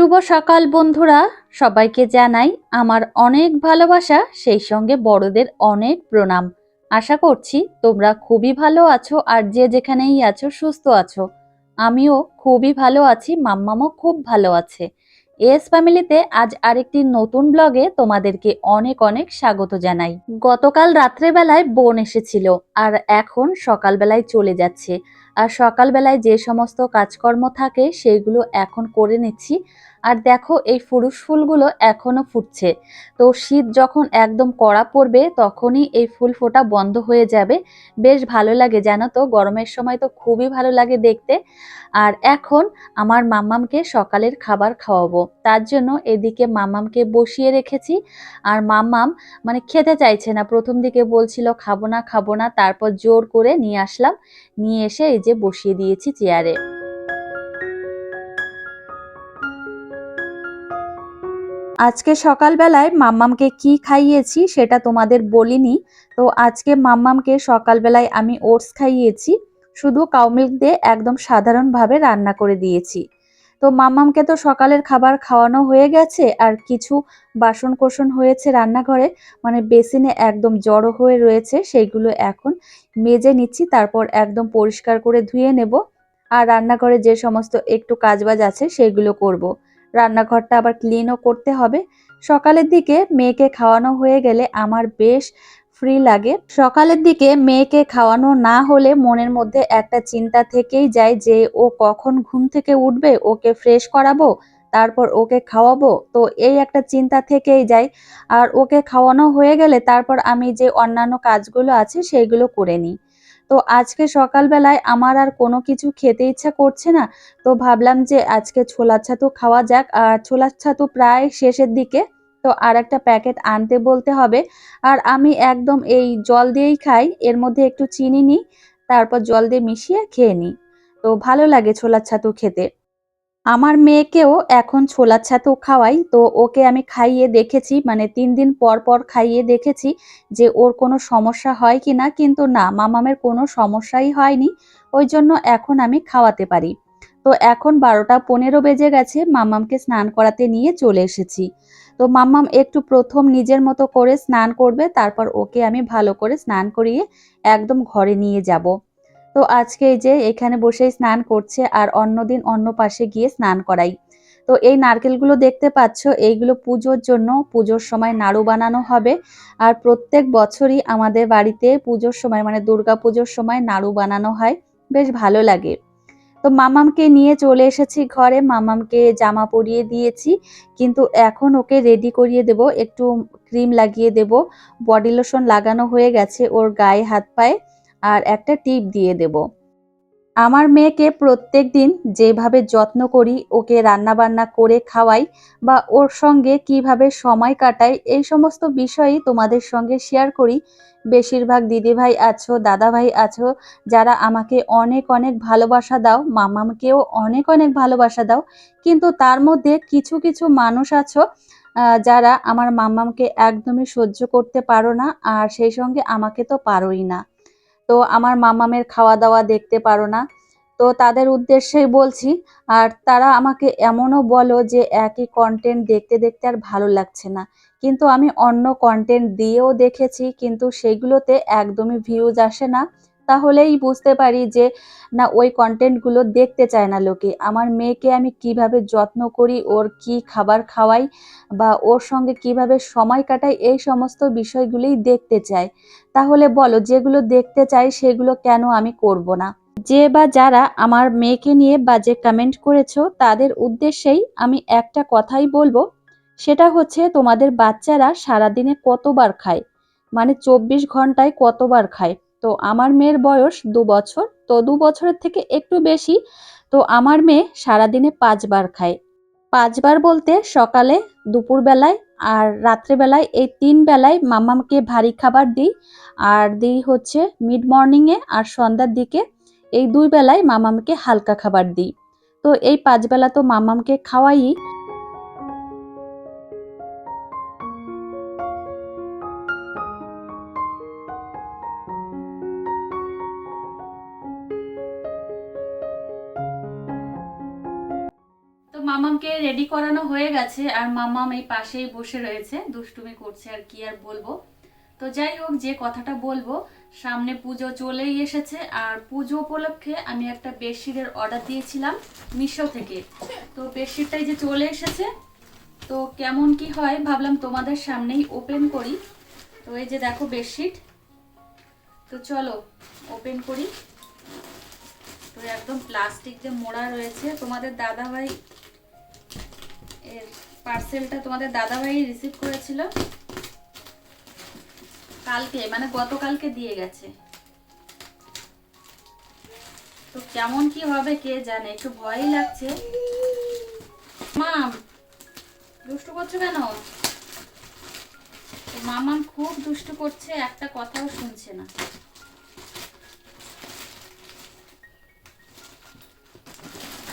শুভ সকাল বন্ধুরা। সবাইকে জানাই আমার অনেক ভালোবাসা, সেই সঙ্গে বড়দের অনেক প্রণাম। আশা করছি তোমরা খুবই ভালো আছো আর যে যেখানেই আছো সুস্থ আছো। আমিও খুবই ভালো আছি, মাম্মামও খুব ভালো আছে। এস ফ্যামিলিতে আজ আরেকটি নতুন ব্লগে তোমাদেরকে অনেক অনেক স্বাগত জানাই। গতকাল রাত্রেবেলায় বোন এসেছিল আর এখন সকালবেলায় চলে যাচ্ছে। আর সকালবেলায় যে সমস্ত কাজকর্ম থাকে সেইগুলো এখন করে নিচ্ছি। আর দেখো এই ফুরুষ ফুলগুলো এখনও ফুটছে। তো শীত যখন একদম কড়া পড়বে তখনই এই ফুল ফোটা বন্ধ হয়ে যাবে। বেশ ভালো লাগে জানো তো, গরমের সময় তো খুবই ভালো লাগে দেখতে। আর এখন আমার মাম্মামকে সকালের খাবার খাওয়াবো। তার জন্য এদিকে মাম্মামকে বসিয়ে রেখেছি। আর মাম্মাম মানে খেতে চাইছে না। প্রথম দিকে বলছিল, খাব না খাব না। তারপর জোর করে নিয়ে আসলাম। নিয়ে এসে এই যে বসিয়ে দিয়েছি চেয়ারে। আজকে সকালবেলায় মাম্মামকে কি খাইয়েছি সেটা তোমাদের বলিনি। তো আজকে মাম্মামকে সকালবেলায় আমি ওটস খাইয়েছি। শুধু কাউমিল্ক দিয়ে একদম সাধারণভাবে রান্না করে দিয়েছি। তো মাম্মামকে তো সকালের খাবার খাওয়ানো হয়ে গেছে আর কিছু বাসন কোসন হয়েছে রান্নাঘরে। মানে বেসিনে একদম জড়ো হয়ে রয়েছে, সেইগুলো এখন মেজে নিচ্ছি, তারপর একদম পরিষ্কার করে ধুয়ে নেব। আর রান্নাঘরে যে সমস্ত একটু কাজবাজ আছে সেগুলো করব। রান্নাঘরটা আবার ক্লিনও করতে হবে। সকালের দিকে মেয়েকে খাওয়ানো হয়ে গেলে আমার বেশ ফ্রি লাগে। সকালের দিকে মেয়েকে খাওয়ানো না হলে মনের মধ্যে একটা চিন্তা থেকেই যায় যে, ও কখন ঘুম থেকে উঠবে? ওকে ফ্রেশ করাবো? তারপর ওকে খাওয়াবো? তো এই একটা চিন্তা থেকেই যায়। আর ওকে খাওয়ানো হয়ে গেলে তারপর আমি যে অন্যান্য কাজগুলো আছে সেইগুলো করে নিই। তো আজকে সকালবেলায় আমার আর কোনো কিছু খেতে ইচ্ছা করছে না। তো ভাবলাম যে, আজকে ছোলার ছাতু খাওয়া যাক। আর ছোলার ছাতু প্রায় শেষের দিকে তো আর একটা প্যাকেট আনতে বলতে হবে। আর আমি একদম এই জল দিয়েই খাই, এর মধ্যে একটু চিনি নিই, তারপর জল দিয়ে মিশিয়ে খেয়ে নিই। তো ভালো লাগে ছোলার ছাতু খেতে। আমার মেয়েকেও এখন ছোলার ছাতু খাওয়াই, তো ওকে আমি খাইয়ে দেখেছি মানে তিন দিন পর পর খাইয়ে দেখেছি যে ওর কোনো সমস্যা হয় কি না, কিন্তু না, মামামের কোনো সমস্যাই হয়নি, ওই জন্য এখন আমি খাওয়াতে পারি। তো এখন বারোটা পনেরো বেজে গেছে, মামামকে স্নান করাতে নিয়ে চলে এসেছি। তো মাম্মাম একটু প্রথম নিজের মতো করে স্নান করবে, তারপর ওকে আমি ভালো করে স্নান করিয়ে একদম ঘরে নিয়ে যাব। তো আজকে এই যে এখানে বসেই স্নান করছে আর অন্যদিন অন্য পাশে গিয়ে স্নান করাই। তো এই নারকেলগুলো দেখতে পাচ্ছ, এইগুলো পুজোর জন্য পুজোর সময় নাড়ু বানানো হবে আর প্রত্যেক বছরই আমাদের বাড়িতে পুজোর সময় মানে দুর্গা পুজোর সময় নাড়ু বানানো হয়। বেশ ভালো লাগে। তো মামামকে নিয়ে চলে এসেছি ঘরে। মামামকে জামা পরিয়ে দিয়েছি, কিন্তু এখন ওকে রেডি করিয়ে দেব। একটু ক্রিম লাগিয়ে দেব। বডি লোশন লাগানো হয়ে গেছে ওর গায়ে হাত পায়ে। আর একটা টিপ দিয়ে দেব। আমার মেয়েকে প্রত্যেক দিন যেভাবে যত্ন করি, ওকে রান্না বান্না করে খাওয়াই বা ওর সঙ্গে কীভাবে সময় কাটাই, এই সমস্ত বিষয়ই তোমাদের সঙ্গে শেয়ার করি। বেশিরভাগ দিদিভাই আছো, দাদাভাই আছো, যারা আমাকে অনেক অনেক ভালোবাসা দাও, মামামকেও অনেক অনেক ভালোবাসা দাও, কিন্তু তার মধ্যে কিছু কিছু মানুষ আছো যারা আমার মামামকে একদমই সহ্য করতে পারো না, আর সেই সঙ্গে আমাকে তো পারোই না। তো আমার মামামের খাওয়া দাওয়া দেখতে পারো না। তো তাদের উদ্দেশ্যেই বলছি, আর তারা আমাকে এমনও বলো যে একই কন্টেন্ট দেখতে দেখতে আর ভালো লাগছে না। কিন্তু আমি অন্য কন্টেন্ট দিয়েও দেখেছি, কিন্তু সেগুলোতে একদমই ভিউজ আসে না। তাহলেই বুঝতে পারি যে, না, ওই কন্টেন্টগুলো দেখতে চায় না লোকে। আমার মেয়েকে আমি কীভাবে যত্ন করি, ওর কি খাবার খাওয়াই বা ওর সঙ্গে কীভাবে সময় কাটাই, এই সমস্ত বিষয়গুলোই দেখতে চায়। তাহলে বলো, যেগুলো দেখতে চাই সেগুলো কেন আমি করব না? যে বা যারা আমার মেয়েকে নিয়ে বাজে কমেন্ট করেছ, তাদের উদ্দেশ্যেই আমি একটা কথাই বলব। সেটা হচ্ছে, তোমাদের বাচ্চারা সারাদিনে কতবার খায়? মানে চব্বিশ ঘন্টায় কতবার খায়? তো আমার মেয়ের বয়স দু বছর, তো দু বছরের থেকে একটু বেশি, তো আমার মেয়ে সারাদিনে পাঁচবার খায়। পাঁচবার বলতে সকালে, দুপুরবেলায় আর রাত্রেবেলায় এই তিন বেলায় মামাকে ভারী খাবার দিই আর দিই হচ্ছে মিড মর্নিংয়ে আর সন্ধ্যার দিকে এই দুই বেলায় মামামকে হালকা খাবার দিই। তো এই পাঁচবেলা তো মামামকে খাওয়াই করানো হয়ে গেছে, আর মামাম এই পাশেই বসে রয়েছে, দুষ্টুমি করছে আর কি আর বলব। তো যাই হোক, যে কথাটা বলব, সামনে পুজো চলেই এসেছে, আর পুজো উপলক্ষে আমি একটা বেডশিটের অর্ডার দিয়েছিলাম মিশো থেকে। তো বেডশিটটাই যে চলে এসেছে, তো কেমন কি হয় ভাবলাম তোমাদের সামনেই ওপেন করি। তো এই যে দেখো বেডশিট। তো চলো, ওপেন করি। তো একদম প্লাস্টিক যে মোড়া রয়েছে, তোমাদের দাদাভাই এর পার্সেলটা তোমাদের দাদাভাই রিসিভ করেছিল। কালকে মানে গতকালকে দিয়ে গেছে। তো কেমন কি হবে কে জানে, একটু ভয়ই লাগছে। মা দুষ্টু করছ কেন? মামাম খুব দুষ্টু করছে, একটা কথাও শুনছে না।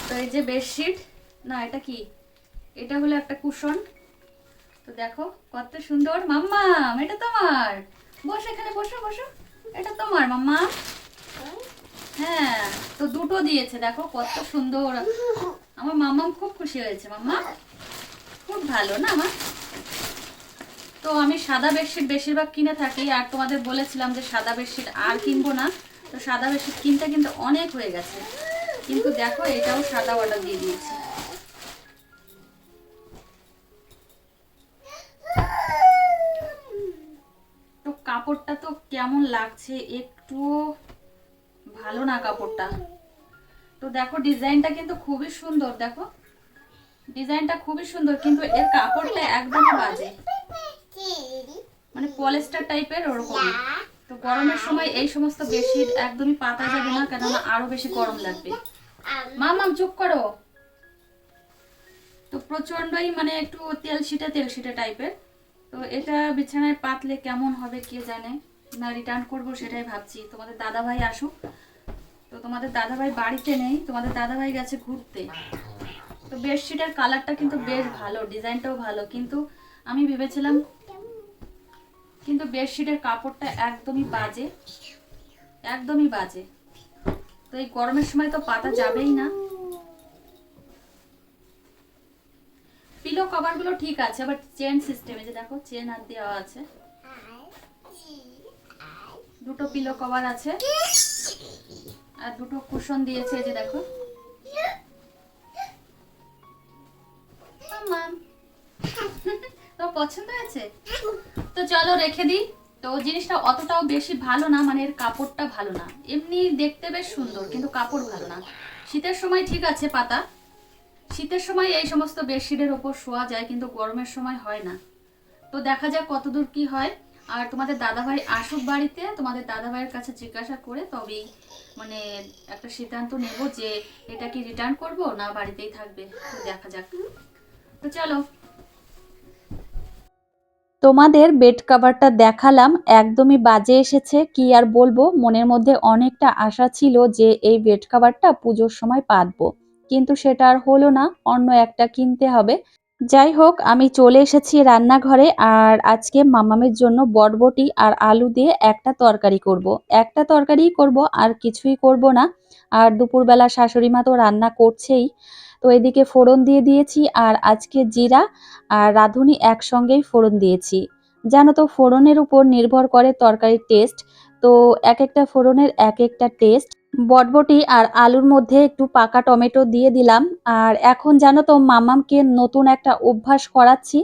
তো এই যে বেডশিট না, এটা কি? এটা হলো একটা কুশন। তো দেখো, কত সুন্দর। মাম্মা, এটা তোমার। বসো এখানে, বসো বসো। এটা তোমার, মাম্মা। হ্যাঁ তো দুটো দিয়েছে, দেখো, কত সুন্দর। আমার মাম্মা খুব খুশি হয়েছে, মাম্মা। খুব ভালো, না আমার তো আমি সাদা বেডশিট বেশিরভাগ কিনে থাকি, আর তোমাদের বলেছিলাম যে সাদা বেডশিট আর কিনবো না। তো সাদা বেডশিট কিনতে কিন্তু অনেক হয়ে গেছে। কিন্তু দেখো, এটাও সাদা অর্ডার দিয়ে দিয়েছে। কাপড়টা তো কেমন লাগছে? একটু ভালো না কাপড়টা। তো দেখো, ডিজাইনটা কিন্তু খুবই সুন্দর, দেখো। ডিজাইনটা খুবই সুন্দর, কিন্তু এর কাপড়টা একদমই বাজে। মানে পলেস্টার টাইপের ওরকম। তো গরমের সময় এই সমস্ত বেশি একদমই পাতা যাবে না, কেননা আরও বেশি গরম লাগবে। মামাম চুপ করো। তো প্রচন্ডই মানে একটু তেল শিটে তেল শিটে টাইপের। তো এটা বিছানায় পাতলে কেমন হবে কে জানে? না রিটার্ন করব সেটাই ভাবছি। তোমাদের দাদা ভাই আসুক। তো তোমাদের দাদা ভাই বাড়িতে নেই, তোমাদের দাদা ভাই গেছে ঘুরতে। তো বেডশিটের কালারটা কিন্তু বেশ ভালো ডিজাইনটাও ভালো। কিন্তু আমি ভেবেছিলাম কিন্তু বেডশিটের কাপড়টা একদমই বাজে। একদমই বাজে। তো এই গরমের সময় তো পাতা যাবেই না। পিলো কভারগুলো ঠিক আছে আবার চেন সিস্টেমে যে দেখো চেন আর দেওয়া আছে। দুটো পিলো কভার আছে। আর দুটো কুশন দিয়েছে যে দেখো। তো পছন্দ আছে তো চলো রেখে দিই। তো জিনিসটা অতটাও বেশি ভালো না মানে এর কাপড়টা ভালো না। এমনি দেখতে বেশ সুন্দর, কিন্তু কাপড় ভালো না। শীতের সময় ঠিক আছে পাতা। শীতের সময় এই সমস্ত বেডশিটের ওপর শোয়া যায়, কিন্তু গরমের সময় হয় না। তো দেখা যাক কতদূর কি হয়। আর তোমাদের দাদাভাই আসুক বাড়িতে, তোমাদের দাদাভাইয়ের কাছে জিজ্ঞাসা করে তবেই মানে একটা সিদ্ধান্ত নেব যে এটা কি রিটার্ন করব না বাড়িতেই থাকবে। তো দেখা যাক। তো চলো। তোমাদের বেড কাভারটা দেখালাম, একদমই বাজে এসেছে, কি আর বলব? মনের মধ্যে অনেকটা আশা ছিল যে এই বেড কাভারটা পুজোর সময় পাতবো। কিন্তু সেটা আর হলো না, অন্য একটা কিনতে হবে। যাই হোক, আমি চলে এসেছি রান্নাঘরে আর আজকে মামামের জন্য বটবটি আর আলু দিয়ে একটা তরকারি করব। একটা তরকারিই করব, আর কিছুই করব না। আর দুপুরবেলা শাশুড়ি মা তো রান্না করছেই। তো এদিকে ফোড়ন দিয়ে দিয়েছি আর আজকে জিরা আর রাঁধুনি একসঙ্গেই ফোড়ন দিয়েছি। জানো তো, ফোড়নের উপর নির্ভর করে তরকারির টেস্ট তো এক একটা ফোড়নের এক একটা টেস্ট বটবটি আর আলুর মধ্যে একটু পাকা টমেটো দিয়ে দিলাম। আর এখন জানো তো মামামকে নতুন একটা অভ্যাস করাচ্ছি।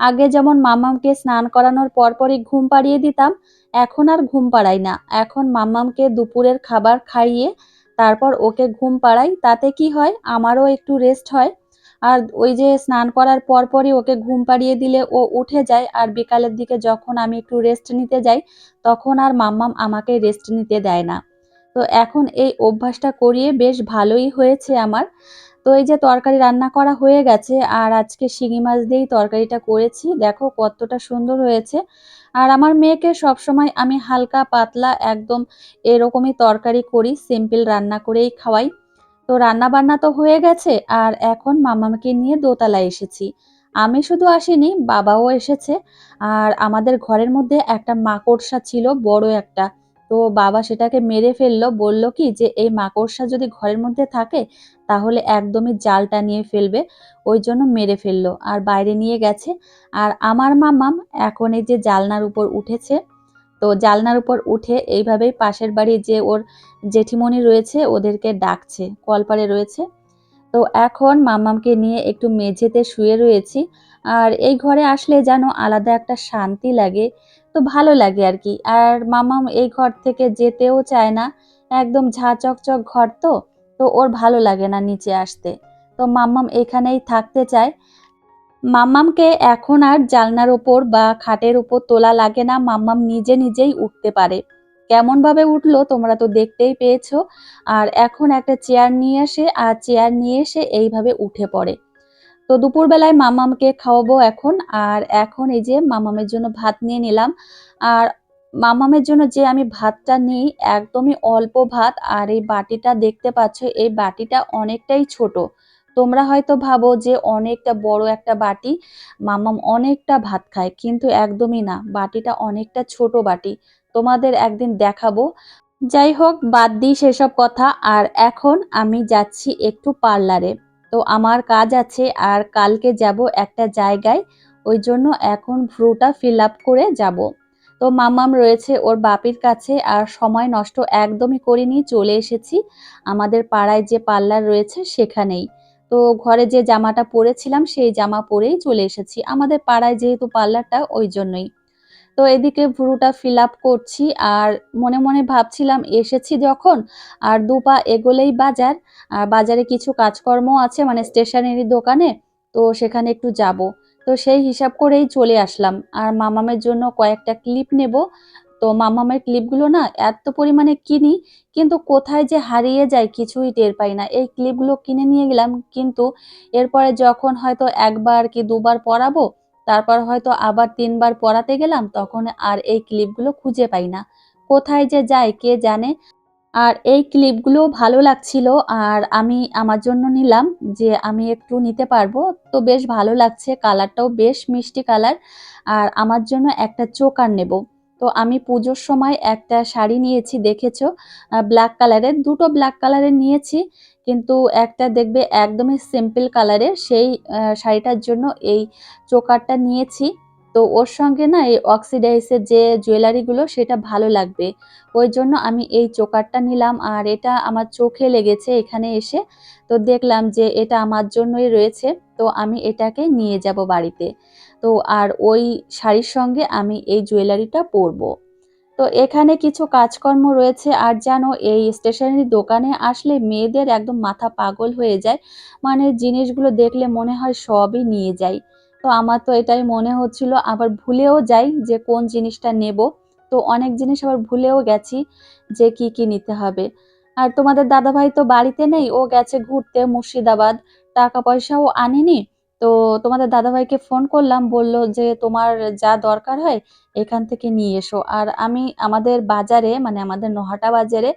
আগে যেমন মামামকে স্নান করানোর পরপরই ঘুম পাড়িয়ে দিতাম, এখন আর ঘুম পাড়াই না। এখন মামামকে দুপুরের খাবার খাইয়ে তারপর ওকে ঘুম পাড়াই। তাতে কি হয়, আমারও একটু রেস্ট হয়। আর ওই যে স্নান করার পরপরই ওকে ঘুম পাড়িয়ে দিলে ও উঠে যায়। আর বিকালের দিকে যখন আমি একটু রেস্ট নিতে যাই, তখন আর মাম্মাম আমাকে রেস্ট নিতে দেয় না। তো এখন এই অভ্যাসটা করিয়ে বেশ ভালোই হয়েছে আমার। তো এই যে তরকারি রান্না করা হয়ে গেছে, আর আজকে শিঙি মাছ দিয়েই তরকারিটা করেছি। দেখো কতটা সুন্দর হয়েছে। আর আমার মেয়েকে সবসময় আমি হালকা, পাতলা, একদম এরকমই তরকারি করি, সিম্পল রান্না করেই খাওয়াই। তো রান্না বান্না তো হয়ে গেছে, আর এখন মামাকে নিয়ে দোতলায় এসেছি। আমি শুধু আসিনি, বাবাও এসেছে। আর আমাদের ঘরের মধ্যে একটা মাকড়সা ছিল, বড় একটা। তো বাবা সেটাকে মেরে ফেলল, বলল কি যে, এই মাকড়সা যদি ঘরের মধ্যে থাকে, তাহলে একদমই জালটা নিয়ে ফেলবে। ওই জন্য মেরে ফেলল। আর বাইরে নিয়ে গেছে। আর আমার মামাম এখন এই যে জালনার উপর উঠেছে, তো জালনার উপর উঠে এইভাবেই পাশের বাড়ি যে ওর জেঠিমণি রয়েছে, ওদেরকে ডাকছে, কলপারে রয়েছে। তো এখন মামামকে নিয়ে একটু মেঝেতে শুয়ে রয়েছি। আর এই ঘরে আসলে যেন আলাদা একটা শান্তি লাগে। তো ভালো লাগে আর কি আর মামাম এই ঘর থেকে যেতেও চায় না। একদম ঝা চকচক ঘর তো তো ওর ভালো লাগে না নিচে আসতে। তো মাম্মাম এখানেই থাকতে চায়। মাম্মামকে এখন আর জালনার ওপর বা খাটের উপর তোলা লাগে না। মাম্মাম নিজে নিজেই উঠতে পারে। কেমন ভাবে উঠল তোমরা তো দেখতেই পেয়েছ। আর এখন একটা চেয়ার নিয়ে আসে আর চেয়ার নিয়ে এসে এইভাবে উঠে পড়ে। তো দুপুরবেলায় মামামকে খাওয়াবো এখন। আর এখন এই যে মামামের জন্য ভাত নিয়ে নিলাম। আর মামামের জন্য যে আমি ভাতটা নিই, একদমই অল্প ভাত। আর এই বাটিটা দেখতে পাচ্ছ, এই বাটিটা অনেকটাই ছোট। তোমরা হয়তো ভাবো যে অনেকটা বড় একটা বাটি। মামাম অনেকটা ভাত খায়, কিন্তু একদমই না। বাটিটা অনেকটা ছোট বাটি। তোমাদের একদিন দেখাবো। যাই হোক, বাদ দিই সেসব কথা। আর এখন আমি যাচ্ছি একটু পার্লারে। তো আমার কাজ আছে আর কালকে যাব একটা জায়গায়, ওই জন্য এখন ভ্রুটা ফিল আপ করে যাব। তো মামাম রয়েছে ওর বাপির কাছে আর সময় নষ্ট একদমই করিনি, চলে এসেছি। আমাদের পাড়ায় যে পার্লার রয়েছে সেখানেই। তো ঘরে যে জামাটা পরেছিলাম, সেই জামা পরেই চলে এসেছি। আমাদের পাড়ায় যেহেতু পার্লারটা, ওই জন্যই। তো এদিকে ভুরুটা ফিল আপ করছি আর মনে মনে ভাবছিলাম এসেছি যখন, আর দুপা এগোলেই বাজার, আর বাজারে কিছু কাজকর্ম আছে মানে স্টেশনারি দোকানে, তো সেখানে একটু যাব। তো সেই হিসাব করেই চলে আসলাম। আর মামামের জন্য কয়েকটা ক্লিপ নেব। তো মামামের ক্লিপগুলো না এত পরিমাণে কিনি, কিন্তু কোথায় যে হারিয়ে যায় কিছুই টের পাই না। এই ক্লিপগুলো কিনে নিয়ে গেলাম, কিন্তু এরপরে যখন হয়তো একবার কি দুবার পরাবো তারপর হয়তো আবার তিনবার পড়াতে গেলাম, তখন আর এই ক্লিপগুলো খুঁজে পাই না। কোথায় যে যায়, কে জানে? আর এই ক্লিপগুলো ভালো লাগছিল আর আমি আমার জন্য নিলাম যে আমি একটু নিতে পারব। তো বেশ ভালো লাগছে কালারটাও বেশ মিষ্টি কালার আর আমার জন্য একটা চোকার নেব। তো আমি পুজোর সময় একটা শাড়ি নিয়েছি, দেখেছ? ব্ল্যাক কালারের দুটো ব্ল্যাক কালারের নিয়েছি, কিন্তু একটা দেখবে একদমই সিম্পল কালারের সেই শাড়িটার জন্য এই চোকারটা নিয়েছি। তো ওর সঙ্গে না এই অক্সিডাইসের যে জুয়েলারিগুলো সেটা ভালো লাগবে। ওই জন্য আমি এই চোকারটা নিলাম আর এটা আমার চোখে লেগেছে এখানে এসে। তো দেখলাম যে এটা আমার জন্যই রয়েছে, তো আমি এটাকে নিয়ে যাব বাড়িতে। তো আর ওই শাড়ির সঙ্গে আমি এই জুয়েলারিটা পরবো। তো এখানে কিছু কাজকর্ম রয়েছে আর জানো এই স্টেশনারি দোকানে আসলে মেয়েদের একদম মাথা পাগল হয়ে যায়। মানে জিনিসগুলো দেখলে মনে হয় সবই নিয়ে যাই তো আমার তো এটাই মনে হচ্ছিল, আবার ভুলেও যাই যে কোন জিনিসটা নেব। তো অনেক জিনিস আবার ভুলেও গেছি যে কি কি নিতে হবে। আর তোমাদের দাদাভাই তো বাড়িতে নেই, ও গেছে ঘুরতে মুর্শিদাবাদ টাকা পয়সাও আনেনি। তো তোমাদের দাদাভাইকে ফোন করলাম, বলল যে তোমার যা দরকার হয় এখান থেকে নিয়ে এসো। আর আমি আমাদের বাজারে মানে আমাদের নোহাটা বাজারে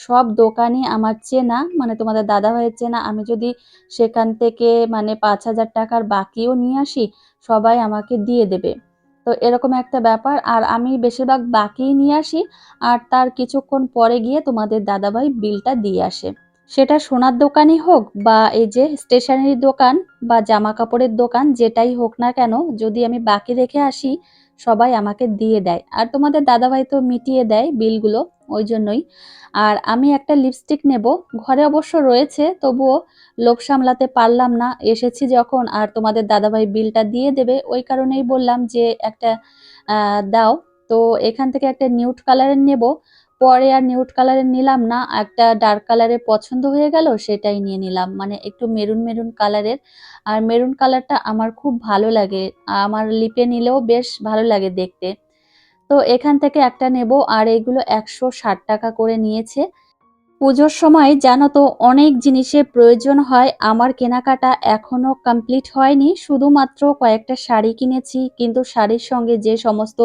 সব দোকানই আমার চেনা মানে তোমাদের দাদাভাইয়ের চেনা। আমি যদি সেখান থেকে মানে পাঁচ হাজার টাকার বাকিও নিয়ে আসি, সবাই আমাকে দিয়ে দেবে। তো এরকম একটা ব্যাপার। আর আমি বেশিরভাগ বাকি নিয়ে আসি, আর তার কিছুক্ষণ পরে গিয়ে তোমাদের দাদাভাই বিলটা দিয়ে আসে। সেটা সোনার দোকানই হোক বা এই যে স্টেশনারি দোকান বা জামা কাপড়ের দোকান, যেটাই হোক না কেন, যদি আমি বাকি রেখে আসি, সবাই আমাকে দিয়ে দেয়। আর তোমাদের দাদাভাই তো মিটিয়ে দেয় বিলগুলো। ওই জন্যই। আর আমি একটা লিপস্টিক নেব। ঘরে অবশ্য রয়েছে, তবুও লোক সামলাতে পারলাম না। এসেছি যখন আর তোমাদের দাদাভাই বিলটা দিয়ে দেবে, ওই কারণেই বললাম যে একটা দাও। তো এখান থেকে একটা নিউট কালারের নেব। পরে আর নিউট কালারের নিলাম না। একটা ডার্ক কালারের পছন্দ হয়ে গেল, সেটাই নিয়ে নিলাম। মানে একটু মেরুন মেরুন কালারের আর মেরুন কালারটা আমার খুব ভালো লাগে। আমার লিপে নিলেও বেশ ভালো লাগে দেখতে। তো এখান থেকে একটা নেব, আর এইগুলো একশো ষাট টাকা করে নিয়েছে। পুজোর সময় জানো তো অনেক জিনিসের প্রয়োজন হয়, আমার কেনাকাটা এখনও কমপ্লিট হয়নি, শুধুমাত্র কয়েকটা শাড়ি কিনেছি, কিন্তু শাড়ির সঙ্গে যে সমস্ত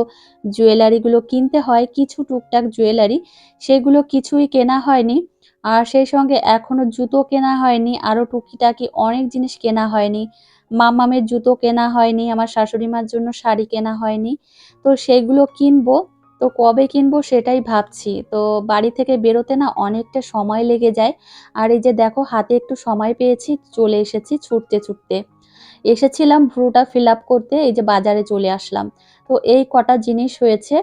জুয়েলারিগুলো কিনতে হয়, কিছু টুকটাক জুয়েলারি, সেগুলো কিছুই কেনা হয়নি। আর সেই সঙ্গে এখনও জুতো কেনা হয়নি, আরও টুকিটাকি অনেক জিনিস কেনা হয়নি। মামামের জুতো কেনা হয়নি, আমার শাশুড়ি মার জন্য শাড়ি কেনা হয়নি। তো সেগুলো কিনবো, তো কবে কিনবো সেটাই ভাবছি। তো বাড়ি থেকে বেরোতে না অনেকটা সময় লেগে যায়। আর এই যে দেখো, হাতে একটু সময় পেয়েছি, চলে এসেছি ছুটতে ছুটতে। এসেছিলাম ভ্রুটা ফিল আপ করতে, এই যে বাজারে চলে আসলাম। তো এই কটা জিনিস হয়েছে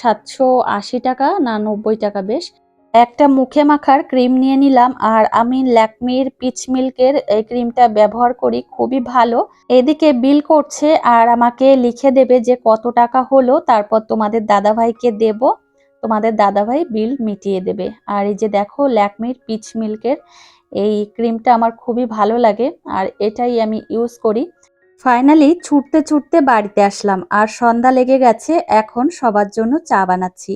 সাতশো আশি টাকা না নব্বই টাকা বেশ। একটা মুখে মাখার ক্রিম নিয়ে নিলাম আর আমি ল্যাকমির পিচ মিল্কের এই ক্রিমটা ব্যবহার করি, খুবই ভালো। এদিকে বিল করছে আর আমাকে লিখে দেবে যে কত টাকা হলো, তারপর তোমাদের দাদাভাইকে দেব। তোমাদের দাদাভাই বিল মিটিয়ে দেবে। আর এই যে দেখো ল্যাকমির পিচ মিল্কের এই ক্রিমটা আমার খুবই ভালো লাগে আর এটাই আমি ইউজ করি। ফাইনালি ছুটতে ছুটতে বাড়িতে আসলাম আর সন্ধ্যা লেগে গেছে, এখন সবার জন্য চা বানাচ্ছি।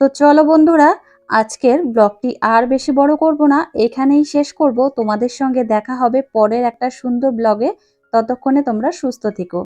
তো চলো বন্ধুরা আজকের ব্লগটি আর বেশি বড় করব না, এখানেই শেষ করব। তোমাদের সঙ্গে দেখা হবে পরের একটা সুন্দর ব্লগে। ততক্ষণে তোমরা সুস্থ থেকো।